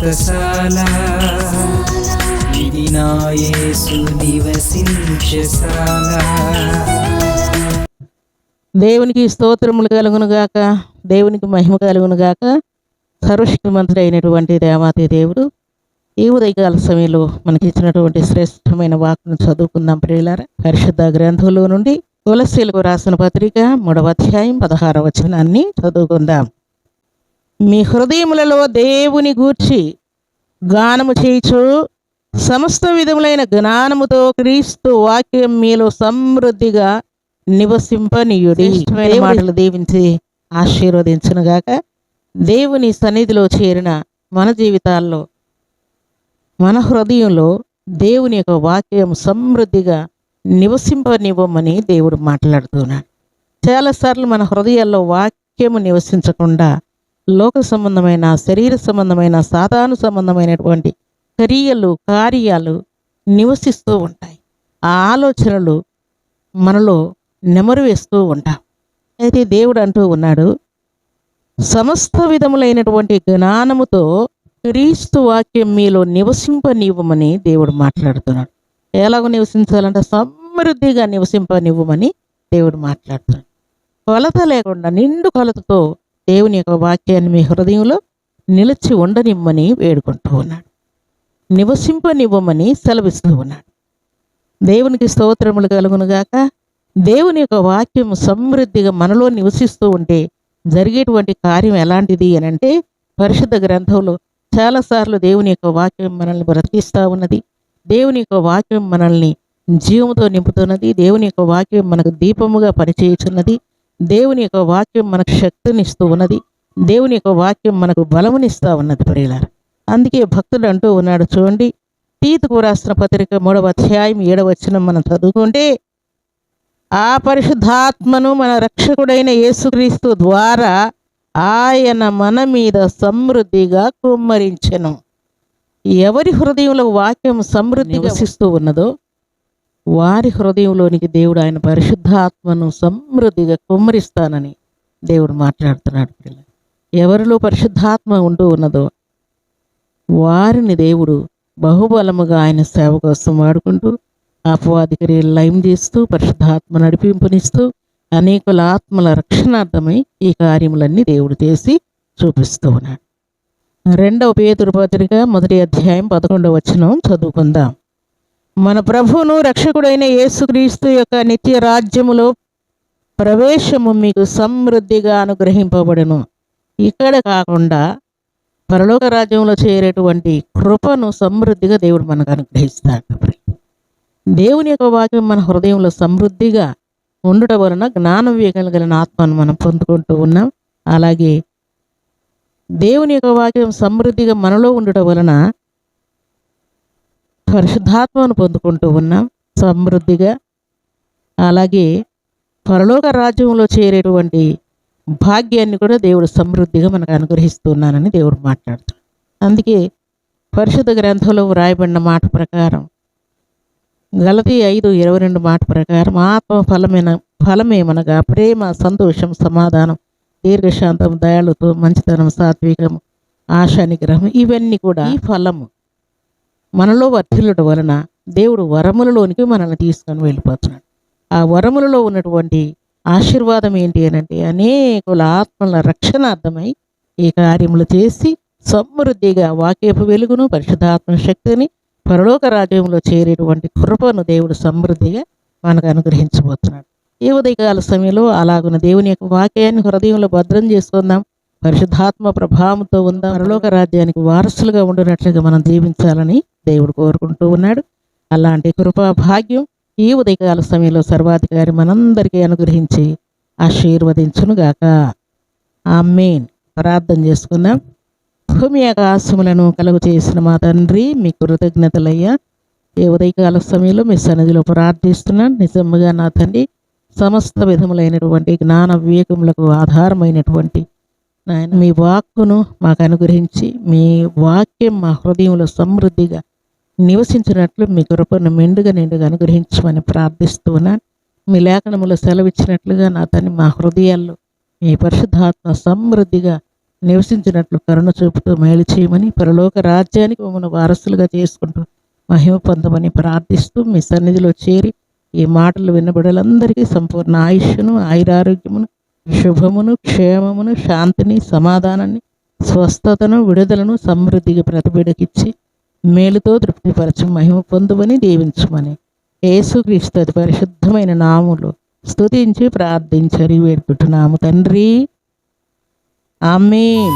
వ్రతశాల ఇది నివసించశాల దేవునికి స్తోత్రములు కలుగును గాక. దేవునికి మహిమ కలుగును గాక. సర్వశక్తిమంతుడు అయినటువంటి దేవాతి దేవుడు ఈ ఉదయకాల సమయంలో మనకి ఇచ్చినటువంటి శ్రేష్టమైన వాక్కును చదువుకుందాం ప్రియులార. పరిశుద్ధ గ్రంథంలో నుండి తులసీలకు రాసిన పత్రిక మూడవ అధ్యాయం పదహారవ వచనాన్ని చదువుకుందాం. మీ హృదయములలో దేవుని గూర్చి గానము చేయిచు. సమస్త విధములైన జ్ఞానముతో క్రీస్తు వాక్యం మీలో సమృద్ధిగా నివసింపనీయుడి. మాటలు దీవించి ఆశీర్వదించునుగాక దేవుని సన్నిధిలో చేరిన మన జీవితాల్లో మన హృదయంలో దేవుని యొక్క వాక్యం సమృద్ధిగా నివసింపనివ్వమని దేవుడు మాట్లాడుతున్నాడు చాలాసార్లు మన హృదయాల్లో వాక్యము నివసించకుండా లోక సంబంధమైన శరీర సంబంధమైన సాధారణ సంబంధమైనటువంటి చర్యలు కార్యాలు నివసిస్తూ ఉంటాయి. ఆ ఆలోచనలు మనలో నెమరు వేస్తూ ఉంటాం అయితే దేవుడు అంటూ ఉన్నాడు సమస్త విధములైనటువంటి జ్ఞానముతో క్రీస్తు వాక్యం మీలో నివసింపనివ్వమని దేవుడు మాట్లాడుతున్నాడు. ఎలాగ నివసించాలంటే సమృద్ధిగా నివసింపనివ్వమని దేవుడు మాట్లాడుతున్నాడు. కొలత లేకుండా నిండు కొలతతో దేవుని యొక్క వాక్యాన్ని మీ హృదయంలో నిలిచి ఉండనివ్వమని వేడుకుంటూ ఉన్నాడు. నివసింపనివ్వమని సెలవిస్తూ ఉన్నాడు. దేవునికి స్తోత్రములు కలుగునుగాక దేవుని యొక్క వాక్యం సమృద్ధిగా మనలో నివసిస్తూ ఉంటే జరిగేటువంటి కార్యం ఎలాంటిది అని అంటే పరిశుద్ధ గ్రంథంలో చాలాసార్లు దేవుని యొక్క వాక్యం మనల్ని బ్రతికిస్తూ ఉన్నది. దేవుని యొక్క వాక్యం మనల్ని జీవంతో నింపుతున్నది. దేవుని యొక్క వాక్యం మనకు దీపముగా పనిచేయుచున్నది. దేవుని యొక్క వాక్యం మనకు శక్తినిస్తూ ఉన్నది. దేవుని యొక్క వాక్యం మనకు బలమునిస్తూ ఉన్నది ప్రియులారు. అందుకే భక్తుడు అంటూ ఉన్నాడు చూడండి. తీతుకు రాసిన పత్రిక మూడవ అధ్యాయం ఏడవ వచనం మనం చదువుకుంటే ఆ పరిశుద్ధాత్మను మన రక్షకుడైన యేసుక్రీస్తు ద్వారా ఆయన మన మీద సమృద్ధిగా కుమ్మరించెను. ఎవరి హృదయంలో వాక్యం సమృద్ధి నివసిస్తూ ఉన్నదో వారి హృదయంలోనికి దేవుడు ఆయన పరిశుద్ధాత్మను సమృద్ధిగా కుమ్మరిస్తానని దేవుడు మాట్లాడుతున్నాడు పిల్లలు. ఎవరిలో పరిశుద్ధాత్మ ఉంటూ ఉన్నదో వారిని దేవుడు బహుబలముగా ఆయన సేవ కోసం వాడుకుంటూ అపవాది క్రియలు లయం చేస్తూ పరిశుద్ధాత్మ నడిపింపునిస్తూ అనేకుల ఆత్మల రక్షణార్థమై ఈ కార్యములన్నీ దేవుడు చేసి చూపిస్తూ ఉన్నాడు. రెండవ పేతురు పత్రిక మొదటి అధ్యాయం పదకొండవ వచనం చదువుకుందాం. మన ప్రభువును రక్షకుడైన యేసుక్రీస్తు యొక్క నిత్య రాజ్యములో ప్రవేశము మీకు సమృద్ధిగా అనుగ్రహింపబడును. ఇక్కడ కాకుండా పరలోక రాజ్యంలో చేరేటువంటి కృపను సమృద్ధిగా దేవుడు మనకు అనుగ్రహిస్తాడు. దేవుని యొక్క వాక్యం మన హృదయంలో సమృద్ధిగా ఉండుట వలన జ్ఞానం వేయగలిగిన ఆత్మను మనం పొందుకుంటూ ఉన్నాం. అలాగే దేవుని యొక్క వాక్యం సమృద్ధిగా మనలో ఉండటం వలన పరిశుద్ధాత్మను పొందుకుంటూ ఉన్నాం సమృద్ధిగా. అలాగే పరలోక రాజ్యంలో చేరేటువంటి భాగ్యాన్ని కూడా దేవుడు సమృద్ధిగా మనకు అనుగ్రహిస్తున్నానని దేవుడు మాట్లాడుతాడు అందుకే పరిశుద్ధ గ్రంథంలో వ్రాయబడిన మాట ప్రకారం గలతి ఐదు ఇరవై రెండు మాట ప్రకారం ఆత్మ ఫలమైన ఫలమేమనగా ప్రేమ సంతోషం సమాధానం దీర్ఘశాంతం దయాళుతో మంచితనం సాత్వికం ఆశా నిగ్రహం ఇవన్నీ కూడా ఈ ఫలము మనలో వర్ధిల్లడం వలన దేవుడు వరములలోనికి మనల్ని తీసుకొని వెళ్ళిపోతున్నాడు. ఆ వరములలో ఉన్నటువంటి ఆశీర్వాదం ఏంటి అని అంటే అనేకుల ఆత్మల రక్షణార్థమై ఈ కార్యములు చేసి సమృద్ధిగా వాక్యపు వెలుగును పరిశుద్ధాత్మ శక్తిని పరలోక రాజ్యంలో చేరేటువంటి కృపను దేవుడు సమృద్ధిగా మనకు అనుగ్రహించబోతున్నాడు. ఈ ఉదయకాల సమయంలో అలాగున దేవుని యొక్క వాక్యాన్ని హృదయంలో భద్రం చేసుకుందాం. పరిశుద్ధాత్మ ప్రభావంతో ఉందాం. పరలోక రాజ్యానికి వారసులుగా ఉండినట్లుగా మనం జీవించాలని దేవుడు కోరుకుంటూ ఉన్నాడు. అలాంటి కృపా భాగ్యం ఈ ఉదయకాల సమయంలో సర్వాధికారి మనందరికీ అనుగ్రహించి ఆశీర్వదించునుగాక. ఆమెన్. ప్రార్థన చేసుకుందాం. భూమి ఆకాశములను కలుగు చేసిన మా తండ్రి మీ కృతజ్ఞతలయ్యా. ఈ ఉదయకాల సమయంలో మీ సన్నిధిలో ప్రార్థిస్తున్నాను నిజముగా నా తండ్రి సమస్త విధములైనటువంటి జ్ఞాన వివేకములకు ఆధారమైనటువంటి నాయన మీ వాక్కును మాకు అనుగ్రహించి మీ వాక్యం మా హృదయంలో సమృద్ధిగా నివసించినట్లు మీ కృపను మెండుగా నిండుగా అనుగ్రహించమని ప్రార్థిస్తున్నాను మీ లేఖనములో సెలవిచ్చినట్లుగా నా తండ్రి మా హృదయాల్లో మీ పరిశుద్ధాత్మ సమృద్ధిగా నివసించినట్లు కరుణ చూపుతూ మేలు చేయమని పరలోక రాజ్యానికి మమ్మల్ని వారసులుగా చేసుకుంటూ మహిమ పొందమని ప్రార్థిస్తూ మీ సన్నిధిలో చేరి ఈ మాటలు వినబడలందరికీ సంపూర్ణ ఆయుష్ను ఆయురారోగ్యమును శుభమును క్షేమమును శాంతిని సమాధానాన్ని స్వస్థతను విడుదలను సమృద్ధిగా ప్రతిబిడకిచ్చి మేలుతో తృప్తిపరచు మహిమ పొందుమని దీవించమని. యేసుక్రీస్తు పరిశుద్ధమైన నాములు స్తుతించి ప్రార్థించరి వేడుకుంటున్నాము తండ్రి. ఆమె